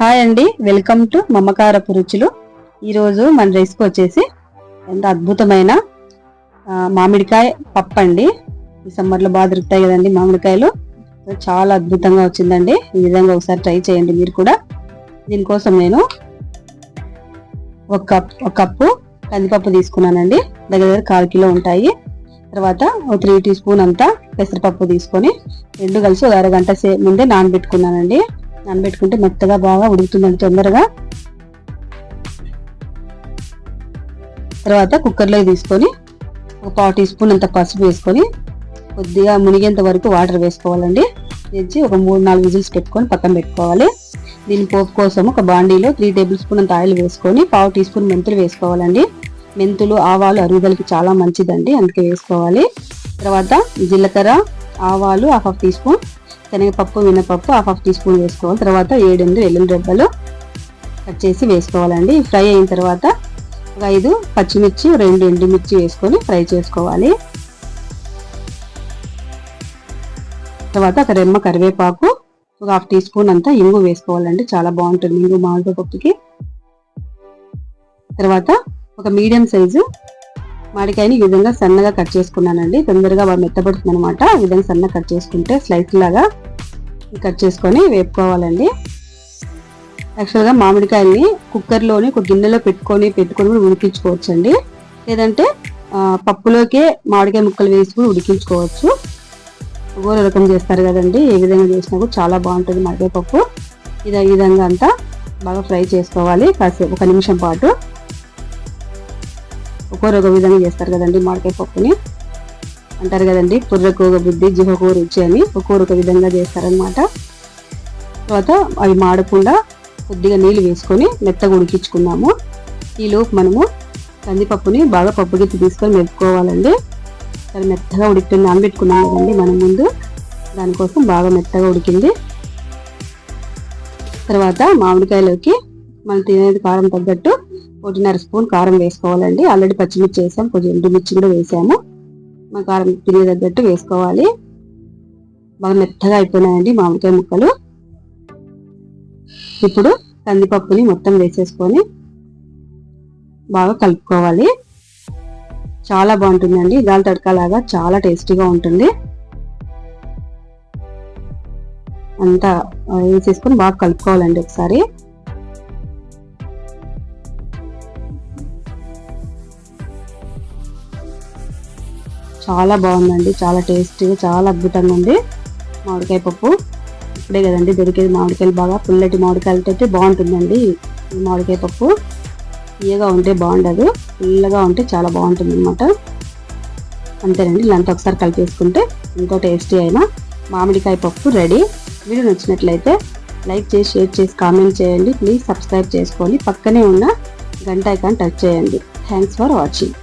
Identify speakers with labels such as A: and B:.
A: Hi అండి welcome to మమ్మకారపు రుచులు ఈరోజు మన రెసిపీ వచ్చేసి ఎంత అద్భుతమైన మామిడికాయ పప్పు అండి. ఈ సమ్మర్లో బాగా దొరుకుతాయి కదండి మామిడికాయలు. చాలా అద్భుతంగా వచ్చిందండి. ఈ విధంగా ఒకసారి ట్రై చేయండి మీరు కూడా. దీనికోసం నేను ఒక కప్ ఒక కప్పు కందిపప్పు తీసుకున్నానండి. దగ్గర దగ్గర కాల్ కిలో ఉంటాయి. తర్వాత ఒక త్రీ టీ స్పూన్ అంతా పెసరపప్పు తీసుకొని రెండు కలిసి ఒక అరగంట సే ముందే నానబెట్టుకున్నానండి. నానబెట్టుకుంటే మెత్తగా బాగా ఉడుకుతుందండి తొందరగా. తర్వాత కుక్కర్లో తీసుకొని ఒక పావు టీ స్పూన్ అంత పసుపు వేసుకొని కొద్దిగా మునిగేంత వరకు వాటర్ వేసుకోవాలండి. తెచ్చి ఒక మూడు నాలుగు విజిల్స్ పెట్టుకొని పక్కన పెట్టుకోవాలి. దీని పోపు కోసం ఒక బాండీలో త్రీ టేబుల్ స్పూన్ అంత ఆయిల్ వేసుకొని పావు టీ స్పూన్ మెంతులు వేసుకోవాలండి. మెంతులు ఆవాలు అరుగుదలకి చాలా మంచిదండి అందుకే వేసుకోవాలి. తర్వాత జీలకర్ర ఆవాలు హాఫ్ హాఫ్ టీ స్పూన్ శనగపప్పు మినపప్పు హాఫ్ హాఫ్ టీ స్పూన్ వేసుకోవాలి. తర్వాత ఏడెనిమిది వెల్లుల్లి రెబ్బలు కట్ చేసి వేసుకోవాలండి. ఫ్రై అయిన తర్వాత ఒక ఐదు పచ్చిమిర్చి రెండు ఎండుమిర్చి వేసుకొని ఫ్రై చేసుకోవాలి. తర్వాత ఒక రెమ్మ కరివేపాకు ఒక హాఫ్ టీ స్పూన్ అంతా ఇంగు వేసుకోవాలండి. చాలా బాగుంటుంది ఇంగు మామిడిపప్పుకి తర్వాత ఒక మీడియం సైజు మామిడికాయని ఈ విధంగా సన్నగా కట్ చేసుకున్నానండి. తొందరగా బాగా మెత్తబడుతుంది అనమాట ఈ విధంగా సన్నగా కట్ చేసుకుంటే స్లైస్ లాగా కట్ చేసుకొని వేపుకోవాలండి. యాక్చువల్గా మామిడికాయల్ని కుక్కర్లోని ఒక గిన్నెలో పెట్టుకొని పెట్టుకొని కూడా ఉడికించుకోవచ్చండి. లేదంటే పప్పులోకే మామిడికాయ ముక్కలు వేసి కూడా ఉడికించుకోవచ్చు. ఒక్కొక్క రకం చేస్తారు కదండి. ఏ విధంగా చేసినా కూడా చాలా బాగుంటుంది మామిడికాయ పప్పు. ఇది ఈ విధంగా అంతా బాగా ఫ్రై చేసుకోవాలి. కాసేపు ఒక నిమిషం పాటు ఒక్కొక్క విధంగా చేస్తారు కదండి మామిడికాయ పప్పుని. అంటారు కదండి పుర్రకు ఒక బుద్ధి జిహకు రుచి అని ఒక్కొక్క విధంగా చేస్తారనమాట తర్వాత అవి మాడకుండా కొద్దిగా నీళ్ళు వేసుకొని మెత్తగా ఉడికించుకున్నాము. ఈలోపు మనము కందిపప్పుని బాగా పప్పు గిత్తి తీసుకొని మెప్పుకోవాలండి చాలా మెత్తగా ఉడికిపోయింది నానబెట్టుకున్నాం కదండి మనం ముందు. దానికోసం బాగా మెత్తగా ఉడికింది. తర్వాత మామిడికాయలోకి మనం తినేది కారం తగ్గట్టు ఒకటిన్నర స్పూన్ కారం వేసుకోవాలండి. ఆల్రెడీ పచ్చిమిర్చి వేసాం కొంచెం ఎండుమిర్చి కూడా వేసాము. మా కారం తిరిగి తగ్గట్టు వేసుకోవాలి. బాగా మెత్తగా అయిపోయినాయండి మామిడికాయ ముక్కలు. ఇప్పుడు కందిపప్పుని మొత్తం వేసేసుకొని బాగా కలుపుకోవాలి. చాలా బాగుంటుందండి. దాల్ తడకలాగా చాలా టేస్టీగా ఉంటుంది. అంతా వేసేసుకొని బాగా కలుపుకోవాలండి ఒకసారి. చాలా బాగుందండి చాలా టేస్టీగా చాలా అద్భుతంగా ఉంది. మామిడికాయ పప్పు. ఇప్పుడే కదండి దొరికేది మామిడికాయలు బాగా. పుల్లటి మామిడికాయలతో అయితే బాగుంటుందండి ఈ మామిడికాయ పప్పు. తీయగా ఉంటే బాగుండదు పుల్లగా ఉంటే చాలా బాగుంటుంది అనమాట అంతేనండి ఇలాంటి ఒకసారి కలిపేసుకుంటే ఎంతో టేస్టీ అయిన మామిడికాయ పప్పు రెడీ. వీడియో నచ్చినట్లయితే లైక్ చేసి షేర్ చేసి కామెంట్ చేయండి. ప్లీజ్ సబ్స్క్రైబ్ చేసుకొని పక్కనే ఉన్న గంట ఐకాన్ టచ్ చేయండి. Thanks for watching.